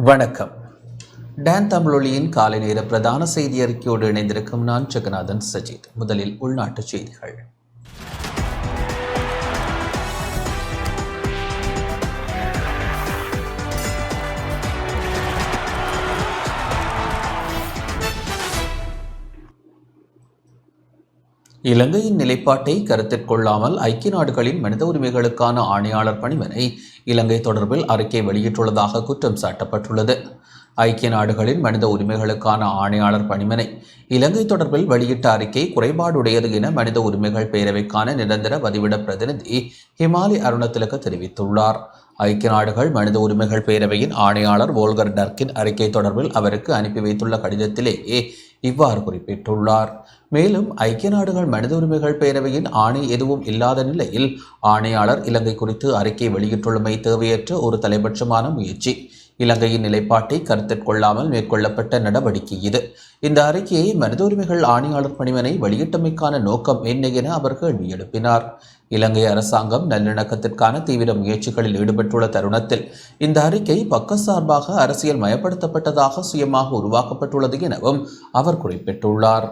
வணக்கம். டான் தமிழொலியின் காலை நேர பிரதான செய்தி அறிக்கையோடு இணைந்திருக்கும் நான் ஜெகநாதன் சஜித். முதலில் உள்நாட்டு செய்திகள். இலங்கையின் நிலைப்பாட்டை கருத்தில் கொள்ளாமல் ஐக்கிய நாடுகளின் மனித உரிமைகளுக்கான ஆணையாளர் பணிமனை இலங்கை தொடர்பில் அறிக்கை வெளியிட்டுள்ளதாக குற்றம் சாட்டப்பட்டுள்ளது. ஐக்கிய நாடுகளின் மனித உரிமைகளுக்கான ஆணையாளர் பணிமனை இலங்கை தொடர்பில் வெளியிட்ட அறிக்கை குறைபாடுடையது என மனித உரிமைகள் பேரவைக்கான நிரந்தர பதிவிட பிரதிநிதி ஹிமாலி அருணத்திலக தெரிவித்துள்ளார். ஐக்கிய நாடுகள் மனித உரிமைகள் பேரவையின் ஆணையாளர் வோல்கர் டர்க்கின் அறிக்கை தொடர்பில் அவருக்கு அனுப்பி வைத்துள்ள கடிதத்திலேயே இவ்வாறு குறிப்பிட்டுள்ளார். மேலும் ஐக்கிய நாடுகள் மனித உரிமைகள் பேரவையின் ஆணை எதுவும் இல்லாத நிலையில் ஆணையாளர் இலங்கை குறித்து அறிக்கை வெளியிட்டுள்ளமை தேவையற்ற ஒரு தலைபட்சமான முயற்சி. இலங்கையின் நிலைப்பாட்டை கருத்தில் கொள்ளாமல் மேற்கொள்ளப்பட்ட நடவடிக்கை இது. இந்த அறிக்கையை மனித உரிமைகள் ஆணையாளர் பணிமனை வெளியிட்டமைக்கான நோக்கம் என்ன என அவர் கேள்வி எழுப்பினார். இலங்கை அரசாங்கம் நல்லிணக்கத்திற்கான தீவிர முயற்சிகளில் ஈடுபட்டுள்ள தருணத்தில் இந்த அறிக்கை பக்கசார்பாக அரசியல் மயப்படுத்தப்பட்டதாக சுயமாக உருவாக்கப்பட்டுள்ளது எனவும் அவர் குறிப்பிட்டுள்ளார்.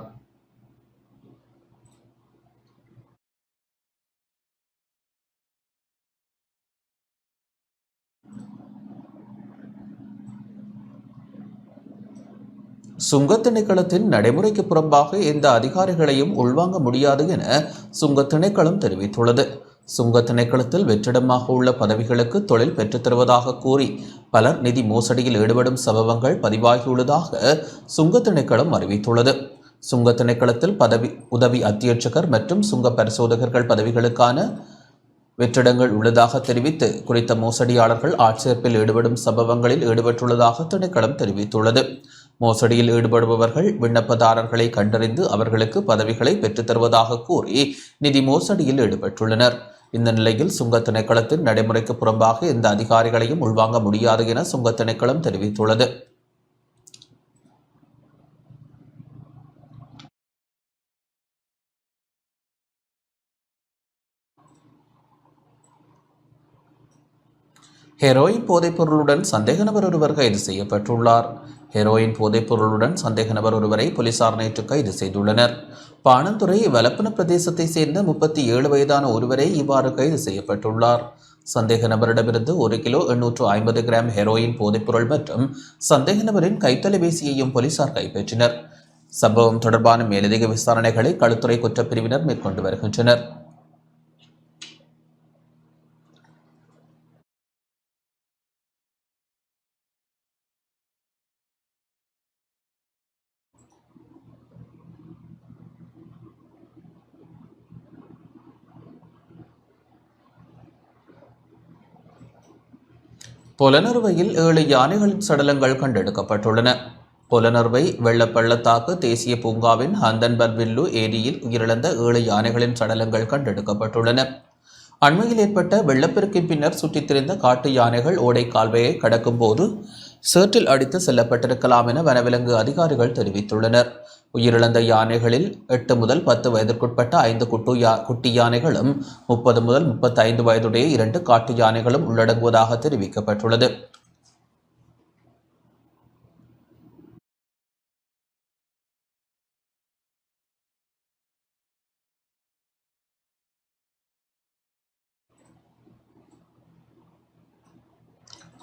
சுங்க திணைக்களத்தின் நடைமுறைக்கு புறம்பாக எந்த அதிகாரிகளையும் உள்வாங்க முடியாது என சுங்க திணைக்களம் தெரிவித்துள்ளது. சுங்க திணைக்களத்தில் வெற்றிடமாக உள்ள பதவிகளுக்கு தொழில் பெற்றுத் தருவதாக கூறி பலர் நிதி மோசடியில் ஈடுபடும் சம்பவங்கள் பதிவாகியுள்ளதாக சுங்க திணைக்களம் அறிவித்துள்ளது. சுங்க திணைக்களத்தில் பதவி உதவி அத்தியட்சகர் மற்றும் சுங்க பரிசோதகர்கள் பதவிகளுக்கான வெற்றிடங்கள் உள்ளதாக தெரிவித்து குறித்த மோசடியாளர்கள் ஆட்சேர்ப்பில் ஈடுபடும் சம்பவங்களில் ஈடுபட்டுள்ளதாக திணைக்களம் தெரிவித்துள்ளது. மோசடியில் ஈடுபடுபவர்கள் விண்ணப்பதாரர்களை கண்டறிந்து அவர்களுக்கு பதவிகளை பெற்றுத் தருவதாக கூறி நிதி மோசடியில் ஈடுபட்டுள்ளனர். இந்த நிலையில் சுங்க திணைக்களத்தின் நடைமுறைக்கு புறம்பாக இந்த அதிகாரிகளையும் உள்வாங்க முடியாது என சுங்க திணைக்களம் தெரிவித்துள்ளது. ஹெரோயின் போதைப்பொருளுடன் சந்தேக நபர் ஒருவர் கைது செய்யப்பட்டுள்ளார். ஹெரோயின் போதைப்பொருளுடன் சந்தேக நபர் ஒருவரை போலீசார் நேற்று கைது செய்துள்ளனர். பாணந்துறை வலப்பன பிரதேசத்தை சேர்ந்த முப்பத்தி ஏழு வயதான ஒருவரே இவ்வாறு கைது செய்யப்பட்டுள்ளார். சந்தேக நபரிடமிருந்து ஒரு கிலோ எண்ணூற்று ஐம்பது கிராம் ஹெரோயின் போதைப்பொருள் மற்றும் சந்தேக நபரின் கைத்தொலைபேசியையும் போலீசார் கைப்பற்றினர். சம்பவம் தொடர்பான மேலதிக விசாரணைகளை களுத்துறை குற்றப்பிரிவினர் மேற்கொண்டு வருகின்றனர். புலனறுவையில் ஏழு யானைகளின் சடலங்கள் கண்டெடுக்கப்பட்டுள்ளன. புலனறுவை வெள்ளப்பள்ளத்தாக்கு தேசிய பூங்காவின் ஹந்தன்பர் வில்லு ஏரியில் உயிரிழந்த ஏழு யானைகளின் சடலங்கள் கண்டெடுக்கப்பட்டுள்ளன. அண்மையில் ஏற்பட்ட வெள்ளப்பெருக்கின் பின்னர் சுற்றித் திரிந்த காட்டு யானைகள் ஓடை கால்வாயை கடக்கும் போது சேற்றில் அடித்து செல்லப்பட்டிருக்கலாம் என வனவிலங்கு அதிகாரிகள் தெரிவித்துள்ளனர். உயிரிழந்த யானைகளில் எட்டு முதல் பத்து வயதிற்குட்பட்ட ஐந்து குட்டு யா குட்டி யானைகளும் முப்பது முதல் முப்பத்தி ஐந்து வயதுடைய இரண்டு காட்டு யானைகளும் உள்ளடங்குவதாக தெரிவிக்கப்பட்டுள்ளது.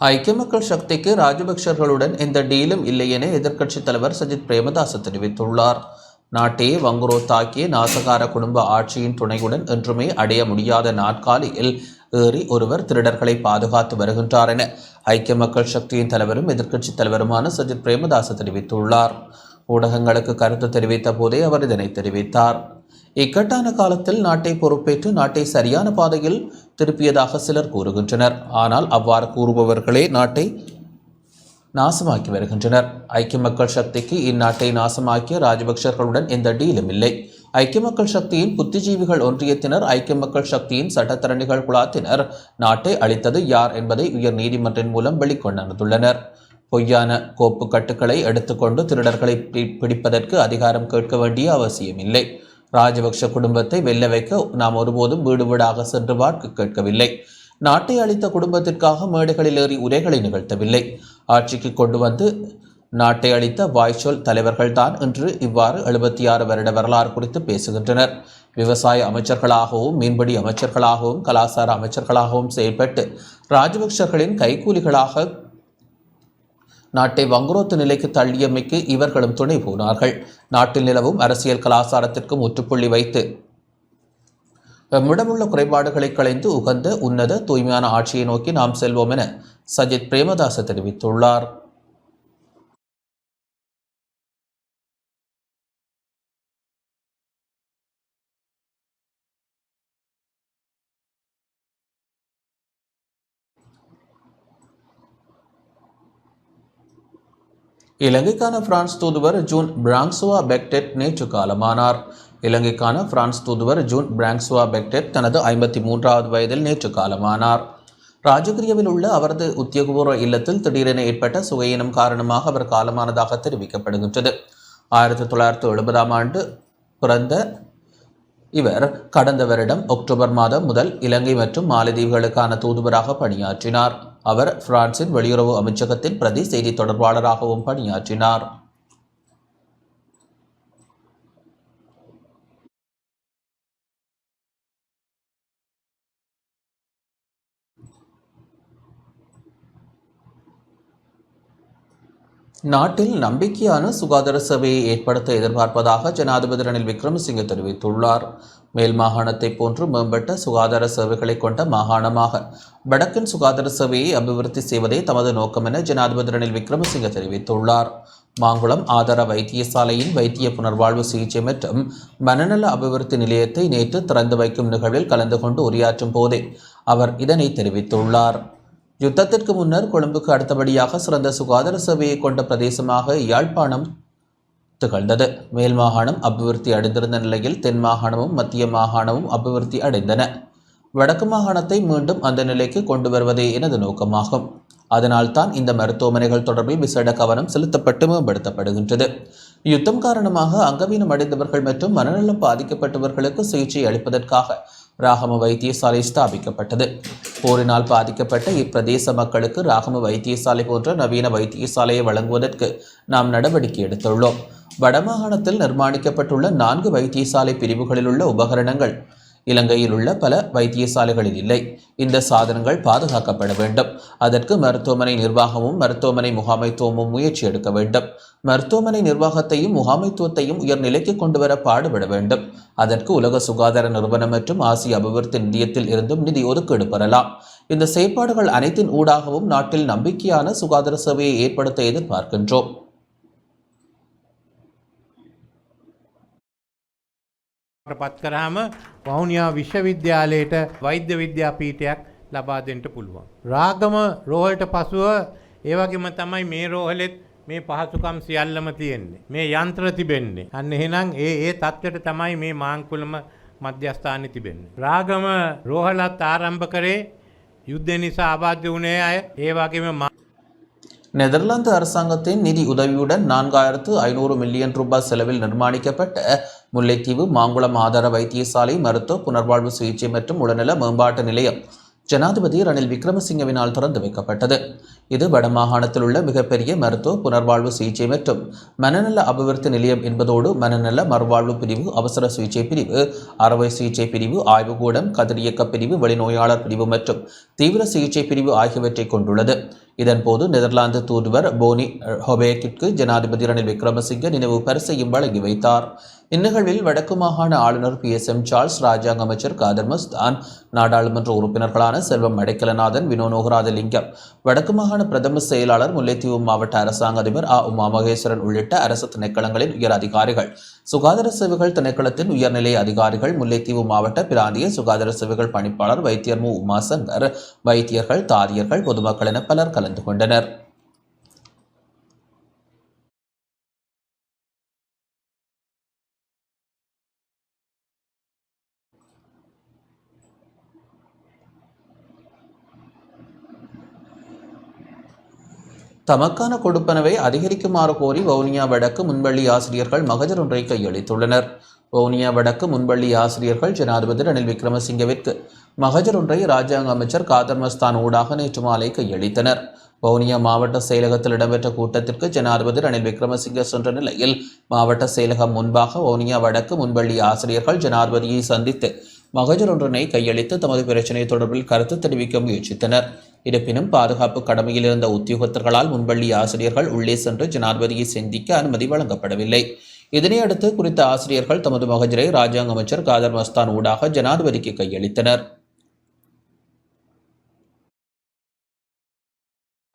ஐக்கிய மக்கள் சக்திக்கு ராஜபக்சர்களுடன் எந்த டீலும் இல்லை என எதிர்க்கட்சித் தலைவர் சஜித் பிரேமதாச தெரிவித்துள்ளார். நாட்டையே வங்குரோ தாக்கிய நாசகார குடும்ப ஆட்சியின் துணையுடன் என்றுமே அடைய முடியாத நாற்காலியில் ஏறி ஒருவர் திருடர்களை பாதுகாத்து வருகின்றார் என ஐக்கிய மக்கள் சக்தியின் தலைவரும் எதிர்க்கட்சித் தலைவருமான சஜித் பிரேமதாச தெரிவித்துள்ளார். ஊடகங்களுக்கு கருத்து தெரிவித்த போதே அவர் இதனை தெரிவித்தார். இக்கட்டான காலத்தில் நாட்டை பொறுப்பேற்று நாட்டை சரியான பாதையில் திருப்பியதாக சிலர் கூறுகின்றனர். ஆனால் அவ்வாறு கூறுபவர்களே நாட்டை நாசமாக்கி வருகின்றனர். ஐக்கிய மக்கள் சக்திக்கு இந்நாட்டை நாசமாக்கிய ராஜபக்சர்களுடன் எந்த டீலும் இல்லை. ஐக்கிய மக்கள் சக்தியின் புத்திஜீவிகள் ஒன்றியத்தினர் ஐக்கிய மக்கள் சக்தியின் சட்டத்தரணிகள் குழாத்தினர். நாட்டை அளித்தது யார் என்பதை உயர் நீதிமன்றின் மூலம் வெளிக்கொணர்ந்துள்ளனர் பொய்யான கோப்பு கட்டுக்களை எடுத்துக்கொண்டு திருடர்களை பிடிப்பதற்கு அதிகாரம் கேட்க வேண்டிய அவசியமில்லை. ராஜபக்ஷ குடும்பத்தை வெல்ல வைக்க நாம் ஒருபோதும் வீடு வீடாக சென்று வாக்கு கேட்கவில்லை. நாட்டை அளித்த குடும்பத்திற்காக மேடைகளில் ஏறி உரைகளை நிகழ்த்தவில்லை. ஆட்சிக்கு கொண்டு வந்து நாட்டை அளித்த வாய்ச்சொல் தலைவர்கள்தான் இன்று இவ்வாறு எழுபத்தி ஆறு வருட வரலாறு குறித்து பேசுகின்றனர். விவசாய அமைச்சர்களாகவும் மீன்பிடி அமைச்சர்களாகவும் கலாசார அமைச்சர்களாகவும் செயல்பட்டு ராஜபக்சர்களின் கைக்கூலிகளாக நாட்டை வங்குரோத்து நிலைக்கு தள்ளியமைக்கு இவர்களும் துணை போனார்கள். நாட்டில் நிலவும் அரசியல் கலாச்சாரத்திற்கும் முற்றுப்புள்ளி வைத்து எம்மிடமுள்ள குறைபாடுகளை களைந்து உகந்த உன்னத தூய்மையான ஆட்சியை நோக்கி நாம் செல்வோம் என சஜித் பிரேமதாச தெரிவித்துள்ளார். இலங்கைக்கான பிரான்ஸ் தூதுவர் ஜூன் பிராங்சுவா பெக்டெட் நேற்று காலமானார். இலங்கைக்கான பிரான்ஸ் தூதுவர் ஜூன் பிராங்சுவா பெக்டெட் தனது ஐம்பத்தி மூன்றாவது வயதில் நேற்று காலமானார். ராஜகிரியவில் உள்ள அவரது உத்தியோகபூர்வ இல்லத்தில் திடீரென ஏற்பட்ட சுகையினம் காரணமாக அவர் காலமானதாக தெரிவிக்கப்படுகின்றது. ஆயிரத்தி தொள்ளாயிரத்தி எழுபதாம் ஆண்டு பிறந்த இவர் கடந்த வருடம் அக்டோபர் மாதம் முதல் இலங்கை மற்றும் மாலத்தீவுகளுக்கான தூதுவராக பணியாற்றினார். அவர் பிரான்சின் வெளியுறவு அமைச்சகத்தின் பிரதி செய்தி தொடர்பாளராகவும் பணியாற்றினார். நாட்டில் நம்பிக்கையான சுகாதார சேவையை ஏற்படுத்த எதிர்பார்ப்பதாக ஜனாதிபதி ரணில் விக்ரமசிங்கே தெரிவித்துள்ளார். மேல் மாகாணத்தை போன்று மேம்பட்ட சுகாதார சேவைகளை கொண்ட மாகாணமாக வடக்கின் சுகாதார சேவையை அபிவிருத்தி செய்வதே தமது நோக்கம் என ஜனாதிபதி ரணில் விக்ரமசிங்கே தெரிவித்துள்ளார். மாங்குளம் ஆதார வைத்தியசாலையின் வைத்திய புனர்வாழ்வு சிகிச்சை மற்றும் மனநல அபிவிருத்தி நிலையத்தை நேற்று திறந்து வைக்கும் நிகழ்வில் கலந்து கொண்டு உரையாற்றும் போதே அவர் இதனை தெரிவித்துள்ளார். யுத்தத்திற்கு முன்னர் கொழும்புக்கு அடுத்தபடியாக சிறந்த சுகாதார சேவையை கொண்ட பிரதேசமாக யாழ்ப்பாணம் திகழ்ந்தது. மேல் மாகாணம் அபிவிருத்தி அடைந்திருந்த நிலையில் தென் மாகாணமும் மத்திய மாகாணமும் அபிவிருத்தி அடைந்தன. வடக்கு மாகாணத்தை மீண்டும் அந்த நிலைக்கு கொண்டு வருவதே எனது நோக்கமாகும். அதனால்தான் இந்த மருத்துவமனைகள் தொடர்பில் விசேட கவனம் செலுத்தப்பட்டு மேம்படுத்தப்படுகின்றது. யுத்தம் காரணமாக அங்கவீனம் அடைந்தவர்கள் மற்றும் மனநலம் பாதிக்கப்பட்டவர்களுக்கு சிகிச்சை அளிப்பதற்காக ராகம வைத்தியசாலை ஸ்தாபிக்கப்பட்டது. போரினால் பாதிக்கப்பட்ட இப்பிரதேச மக்களுக்கு ராகம வைத்தியசாலை போன்ற நவீன வைத்தியசாலையை வழங்குவதற்கு நாம் நடவடிக்கை எடுத்துள்ளோம். வடமாகாணத்தில் நிர்மாணிக்கப்பட்டுள்ள நான்கு வைத்தியசாலை பிரிவுகளில் உள்ள உபகரணங்கள் இலங்கையில் உள்ள பல வைத்தியசாலைகளில் இல்லை. இந்த சாதனங்கள் பாதுகாக்கப்பட வேண்டும். அதற்கு மருத்துவமனை நிர்வாகமும் மருத்துவமனை முகாமைத்துவமும் முயற்சி எடுக்க வேண்டும். மருத்துவமனை நிர்வாகத்தையும் முகாமைத்துவத்தையும் உயர்நிலைக்கு கொண்டு வர பாடுபட வேண்டும். அதற்கு உலக சுகாதார நிறுவனம் மற்றும் ஆசிய அபிவிருத்தி நிதியத்தில் இருந்தும் நிதி ஒதுக்கீடு பெறலாம். இந்த செயற்பாடுகள் அனைத்தின் ஊடாகவும் நாட்டில் நம்பிக்கையான சுகாதார சேவையை ஏற்படுத்த எதிர்பார்க்கின்றோம். පත් කරාම වවුනියා විශ්වවිද්‍යාලයට වෛද්‍ය විද්‍යාපීටයක් ලබා දෙන්නට පුළුවන්. රාගම රෝහලට පසුව ඒවගේම තමයි මේ රෝහලෙත් මේ පහසුකම් සියල්ලම තියෙන්නේ. මේ යන්ත්‍ර තිබෙන්නේ. අන්න එහෙනම් ඒ ඒ තත්ත්වයට තමයි මේ මාංකුලම මධ්‍යස්ථානය තිබෙන්නේ. රාගම රෝහලත් ආරම්භ කරේ යුද්ධ නිසා අබාධ්‍ය වුණේ අය ඒ වගේම මා- நெதர்லாந்து அரசாங்கத்தின் நிதி உதவியுடன் நான்காயிரத்து ஐநூறு மில்லியன் ரூபாய் செலவில் நிர்மாணிக்கப்பட்ட முல்லைத்தீவு மாங்குளம் ஆதார வைத்தியசாலை மருத்துவ புனர்வாழ்வு சிகிச்சை மற்றும் உடல்நல மேம்பாட்டு நிலையம் ஜனாதிபதி ரணில் விக்ரமசிங்கவினால் திறந்து வைக்கப்பட்டது. இது வடமாகாணத்தில் உள்ள மிகப்பெரிய மருத்துவ புனர்வாழ்வு சிகிச்சை மற்றும் மனநல அபிவிருத்தி நிலையம் என்பதோடு மனநல மறுவாழ்வு பிரிவு அவசர சிகிச்சை பிரிவு அறுவை சிகிச்சை பிரிவு ஆய்வுக்கூடம் கதிரியக்க பிரிவு வெளிநோயாளர் பிரிவு மற்றும் தீவிர சிகிச்சை பிரிவு ஆகியவற்றை கொண்டுள்ளது. இதன்போது நெதர்லாந்து தூதுவர் போனி ஹொபேட்டிற்கு ஜனாதிபதி ரணில் விக்ரமசிங்க நினைவு பரிசையும் வழங்கி வைத்தார். இந்நிகழ்வில் வடக்கு மாகாண ஆளுநர் பி எஸ் எம் சார்ல்ஸ் ராஜாங்க அமைச்சர் காதர் மஸ்தான் நாடாளுமன்ற உறுப்பினர்களான செல்வம் அடைக்கலநாதன் வினோநோகராஜலிங்கம் வடக்கு மாகாண பிரதம செயலாளர் முல்லைத்தீவு மாவட்ட அரசாங்க அதிபர் ஆ. உமா மகேஸ்வரன் உள்ளிட்ட அரசு திணைக்களங்களின் உயர் அதிகாரிகள். சுகாதார சேவைகள் திணைக்களத்தின் உயர்நிலை அதிகாரிகள் முல்லைத்தீவு மாவட்ட பிராந்திய சுகாதார சேவைகள் பணிப்பாளர் வைத்தியர் மு. உமாசங்கர் வைத்தியர்கள் தாதியர்கள் பொதுமக்கள் என பலர் கலந்து கொண்டனர். தமக்கான கொடுப்பனவை அதிகரிக்குமாறு கோரி வவுனியா வடக்கு முன்பள்ளி ஆசிரியர்கள் மகஜர் ஒன்றை கையளித்துள்ளனர். வவுனியா வடக்கு முன்பள்ளி ஆசிரியர்கள் ஜனாதிபதி ரணில் விக்ரமசிங்கவிற்கு மகஜர் ஒன்றை ராஜாங்க அமைச்சர் காதர்மஸ்தான் ஊடாக நேற்று மாலை கையளித்தனர். வவுனியா மாவட்ட செயலகத்தில் இடம்பெற்ற கூட்டத்திற்கு ஜனாதிபதி ரணில் விக்ரமசிங்க சென்ற நிலையில் மாவட்ட செயலகம் முன்பாக வவுனியா வடக்கு முன்பள்ளி ஆசிரியர்கள் ஜனாதிபதியை சந்தித்து மகஜர் ஒன்றினை கையளித்து தமது பிரச்சினை தொடர்பில் கருத்து தெரிவிக்க முயற்சித்தனர். இருப்பினும் பாதுகாப்பு கடமையில் இருந்த உத்தியோகத்தர்களால் முன்பள்ளி ஆசிரியர்கள் உள்ளே சென்று ஜனாதிபதியை சந்திக்க அனுமதி வழங்கப்படவில்லை. இதனையடுத்து குறித்த ஆசிரியர்கள் தமது மகஜரை ராஜாங்க அமைச்சர் காதர் மஸ்தான் ஊடாக ஜனாதிபதிக்கு கையளித்தனர்.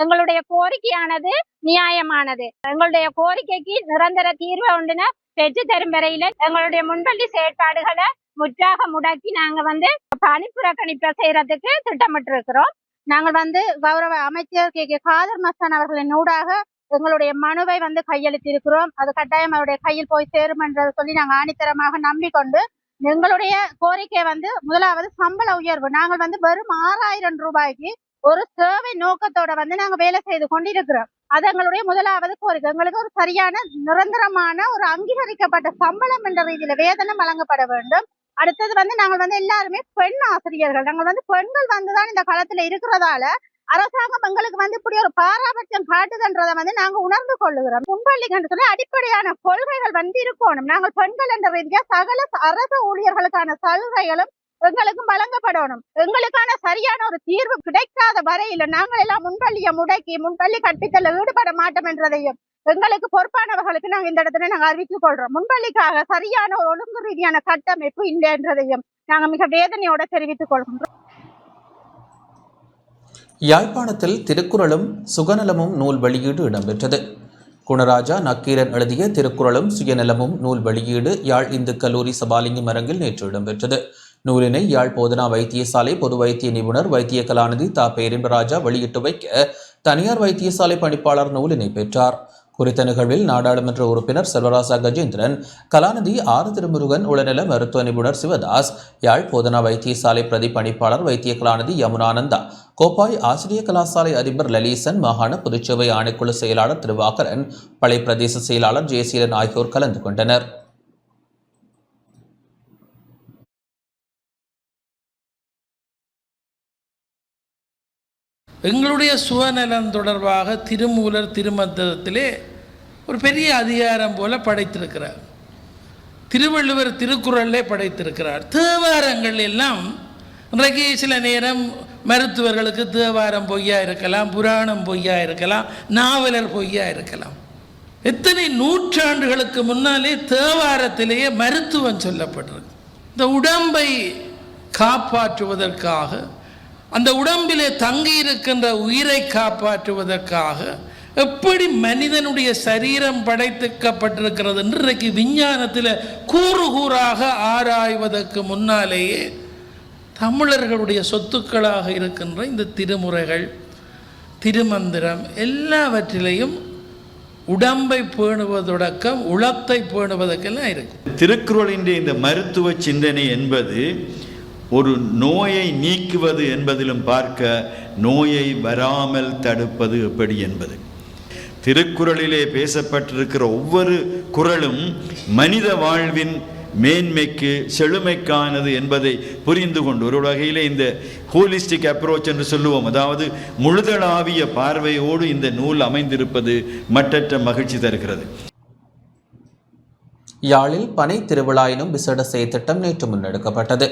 எங்களுடைய கோரிக்கையானது நியாயமானது. எங்களுடைய கோரிக்கைக்கு நிரந்தர தீர்வு ஒன்றின பெற்று தரும் வரையில எங்களுடைய முன்பள்ளி செயற்பாடுகளை முற்றாக முடக்கி நாங்க வந்து பணி புறக்கணிப்பை செய்யறதுக்கு திட்டமிட்டு இருக்கிறோம் நாங்கள் வந்து கௌரவ அமைச்சர் கே. கே. காதர் மஸ்தான் அவர்களின் ஊடாக எங்களுடைய மனுவை வந்து கையெழுத்திருக்கிறோம் அது கட்டாயம் அவருடைய கையில் போய் சேரும் என்று சொல்லி நாங்கள் ஆணித்தரமாக நம்பிக்கொண்டு எங்களுடைய கோரிக்கை வந்து முதலாவது சம்பள உயர்வு. நாங்கள் வந்து வெறும் ஆறாயிரம் ரூபாய்க்கு ஒரு சேவை நோக்கத்தோட வந்து நாங்க வேலை செய்து கொண்டிருக்கிறோம். அது எங்களுடைய முதலாவது கோரிக்கை. எங்களுக்கு ஒரு சரியான நிரந்தரமான ஒரு அங்கீகரிக்கப்பட்ட சம்பளம் என்ற ரீதியில வேதனம் வழங்கப்பட வேண்டும். அடுத்தது வந்து நாங்கள் வந்து எல்லாருமே பெண் ஆசிரியர்கள். நாங்கள் வந்து பெண்கள் வந்துதான் இந்த காலத்துல இருக்கிறதால அரசாங்கம் எங்களுக்கு வந்து இப்படி ஒரு பாராபட்சம் காட்டுதுன்றதை வந்து நாங்க உணர்ந்து கொள்ளுகிறோம். முன்பள்ளிக்கு சொல்லி அடிப்படையான கொள்கைகள் வந்து இருக்கணும். நாங்கள் பெண்கள் என்ற ரீதியா சகல அரசு ஊழியர்களுக்கான சலுகைகளும் எங்களுக்கும் வழங்கப்படணும். எங்களுக்கான சரியான ஒரு தீர்வு கிடைக்காத வரையில நாங்கள் எல்லாம் முன்பள்ளியை முடக்கி முன்பள்ளி கற்பித்தல ஈடுபட மாட்டோம் என்றதையும் எங்களுக்கு பொறுப்பானவர்களுக்கு நாங்கள் இந்த இடத்துல நாங்கள் அறிவித்துக் கொள்றோம். முன்பள்ளிக்காக சரியான ஒரு ஒழுங்கு ரீதியான கட்டமைப்பு இல்லை என்றதையும் நாங்கள் மிக வேதனையோட தெரிவித்துக் கொள்கின்றோம். யாழ்ப்பாணத்தில் திருக்குறளும் சுகநலமும் நூல் வெளியீடு இடம்பெற்றது. குணராஜா நக்கீரன் எழுதிய திருக்குறளும் சுயநலமும் நூல் வெளியீடு யாழ் இந்து கல்லூரி சபாலிங்கம் அரங்கில் நேற்று இடம்பெற்றது. நூலினை யாழ் போதனா வைத்தியசாலை பொது வைத்திய நிபுணர் வைத்திய கலாநிதி தா. பேரின்பராஜா வெளியிட்டு வைக்க தனியார் வைத்தியசாலை பணிப்பாளர் நூலினை பெற்றார். குறித்த நிகழ்வில் நாடாளுமன்ற உறுப்பினர் செல்வராசா கஜேந்திரன் கலாநிதி ஆறு திருமுருகன் உளநல மருத்துவ நிபுணர் சிவதாஸ் யாழ் போதனா வைத்தியசாலை பிரதி பணிப்பாளர் வைத்திய கலாநிதி யமுனானந்தா கோப்பாய் ஆசிரிய கலாசாலை அதிபர் லலீசன் மாகாண பொதுச்சேவை ஆணைக்குழு செயலாளர் திருவாகரன் பழைய பிரதேச செயலாளர் ஜெயசீலன் ஆகியோர் கலந்து கொண்டனர். எங்களுடைய சுவநலம் தொடர்பாக திருமூலர் திருமந்திரத்திலே ஒரு பெரிய அதிகாரம் போல படைத்திருக்கிறார். திருவள்ளுவர் திருக்குறளிலே படைத்திருக்கிறார். தேவாரங்கள் எல்லாம் இன்றைக்கு சில நேரம் மருத்துவர்களுக்கு தேவாரம் பொய்யா இருக்கலாம் புராணம் பொய்யா இருக்கலாம் நாவலர் பொய்யா இருக்கலாம். எத்தனை நூற்றாண்டுகளுக்கு முன்னாலே தேவாரத்திலேயே மருத்துவம் சொல்லப்பட்டிருக்கு. இந்த உடம்பை காப்பாற்றுவதற்காக அந்த உடம்பிலே தங்கி இருக்கின்ற உயிரை காப்பாற்றுவதற்காக எப்படி மனிதனுடைய சரீரம் படைத்துக்கப்பட்டிருக்கிறது என்று இன்றைக்கு விஞ்ஞானத்தில் கூறு கூறாக ஆராய்வதற்கு முன்னாலேயே தமிழர்களுடைய சொத்துக்களாக இருக்கின்ற இந்த திருமுறைகள் திருமந்திரம் எல்லாவற்றிலையும் உடம்பை பேணுவதொடக்கம் உளத்தை பேணுவதற்கெல்லாம் இருக்கும். திருக்குறளின் இந்த மருத்துவ சிந்தனை என்பது ஒரு நோயை நீக்குவது என்பதிலும் பார்க்க நோயை வராமல் தடுப்பது எப்படி என்பது. திருக்குறளிலே பேசப்பட்டிருக்கிற ஒவ்வொரு குறளும் மனித வாழ்வின் மேன்மைக்கு செழுமைக்கானது என்பதை புரிந்து கொண்டு ஒரு வகையிலே இந்த ஹோலிஸ்டிக் அப்ரோச் என்று சொல்லுவோம். அதாவது முழுதளாவிய பார்வையோடு இந்த நூல் அமைந்திருப்பது மற்றற்ற மகிழ்ச்சி தருகிறது. யாழில் பனை திருவிழா எனும் விசேட செயற்திட்டம் நேற்று முன்னெடுக்கப்பட்டது.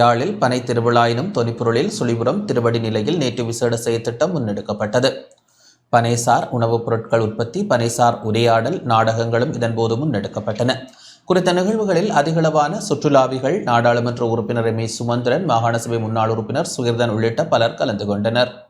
யாழில் பனை திருவிழா எனும் தொனிப்பொருளில் சுழிபுரம் திருவடி நிலையில் நேற்று விசேட செயற்திட்டம் முன்னெடுக்கப்பட்டது. பனைசார் உணவுப் பொருட்கள் உற்பத்தி பனைசார் உரையாடல் நாடகங்களும் இதன்போது முன்னெடுக்கப்பட்டன. குறித்த நிகழ்வுகளில் அதிகளவான சுற்றுலாவிகள் நாடாளுமன்ற உறுப்பினர் எம் சுமந்திரன் மாகாண சபை முன்னாள் உறுப்பினர் சுகிர்தன் உள்ளிட்ட பலர் கலந்து கொண்டனர்.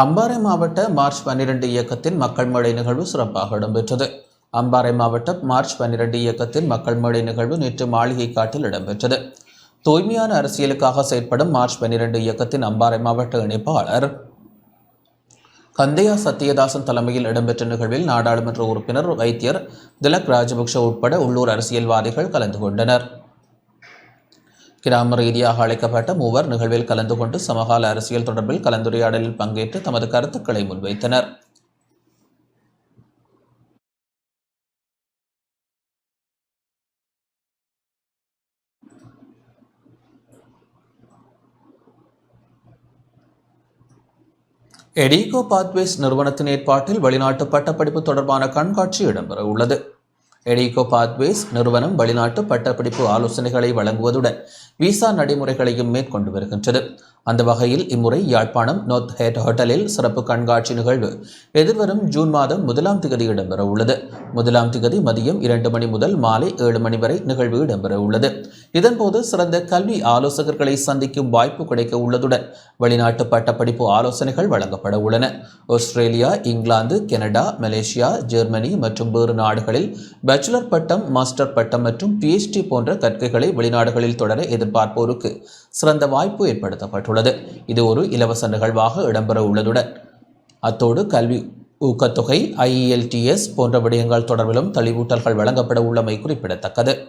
அம்பாறை மாவட்ட மார்ச் பன்னிரண்டு இயக்கத்தின் மக்கள் மேடை நிகழ்வு சிறப்பாக இடம்பெற்றது. அம்பாறை மாவட்ட மார்ச் பன்னிரண்டு இயக்கத்தின் மக்கள் மேடை நிகழ்வு நேற்று மாளிகை காட்டில் இடம்பெற்றது. தூய்மையான அரசியலுக்காக செயற்படும் மார்ச் பன்னிரண்டு இயக்கத்தின் அம்பாறை மாவட்ட இணைப்பாளர் கந்தையா சத்யதாசன் தலைமையில் இடம்பெற்ற நிகழ்வில் நாடாளுமன்ற உறுப்பினர் வைத்தியர் திலக் ராஜபக்ஷ உட்பட உள்ளூர் அரசியல்வாதிகள் கலந்து கொண்டனர். கிராம ரீதியாக அழைக்கப்பட்ட மூவர் நிகழ்வில் கலந்து கொண்டு சமகால அரசியல் தொடர்பில் கலந்துரையாடலில் பங்கேற்று தமது கருத்துக்களை முன்வைத்தனர். எடிகோ பாத்வேஸ் நிறுவனத்தின் ஏற்பாட்டில் வெளிநாட்டு பட்டப்படிப்பு தொடர்பான கண்காட்சி இடம்பெற உள்ளது எடிகோ பாத்வேஸ் நிறுவனம் வெளிநாட்டு பட்டப்படிப்பு ஆலோசனைகளை வழங்குவதுடன் விசா நடைமுறைகளையும் மேற்கொண்டு வருகின்றது. அந்த வகையில் இம்முறை யாழ்ப்பாணம் நோர்த் ஹெட் ஹோட்டலில் சிறப்பு கண்காட்சி நிகழ்வு எதிர்வரும் ஜூன் மாதம் முதலாம் திகதி இடம்பெற உள்ளது. முதலாம் திகதி மதியம் இரண்டு மணி முதல் மாலை ஏழு மணி வரை நிகழ்வு இடம்பெற உள்ளது. இதன்போது சிறந்த கல்வி ஆலோசகர்களை சந்திக்கும் வாய்ப்பு கிடைக்க உள்ளதுடன் வெளிநாட்டு பட்டப்படிப்பு ஆலோசனைகள் வழங்கப்பட உள்ளன. Australia England Canada Malaysia Germany மற்றும் வேறு நாடுகளில் பேச்சுலர் பட்டம் மாஸ்டர் பட்டம் மற்றும் பிஎச்டி போன்ற கற்கைகளை வெளிநாடுகளில் தொடர எதிர்பார்ப்போருக்கு சிறந்த வாய்ப்பு ஏற்படுத்தப்பட்டுள்ளது. இது ஒரு இலவச நிகழ்வாக இடம்பெற உள்ளதுடன் அத்தோடு கல்வி ஊக்கத்தொகை ஐஇஎல்டிஎஸ் போன்ற விடயங்கள் தொடர்பிலும் தெளிவூட்டல்கள் வழங்கப்பட உள்ளமை குறிப்பிடத்தக்கது.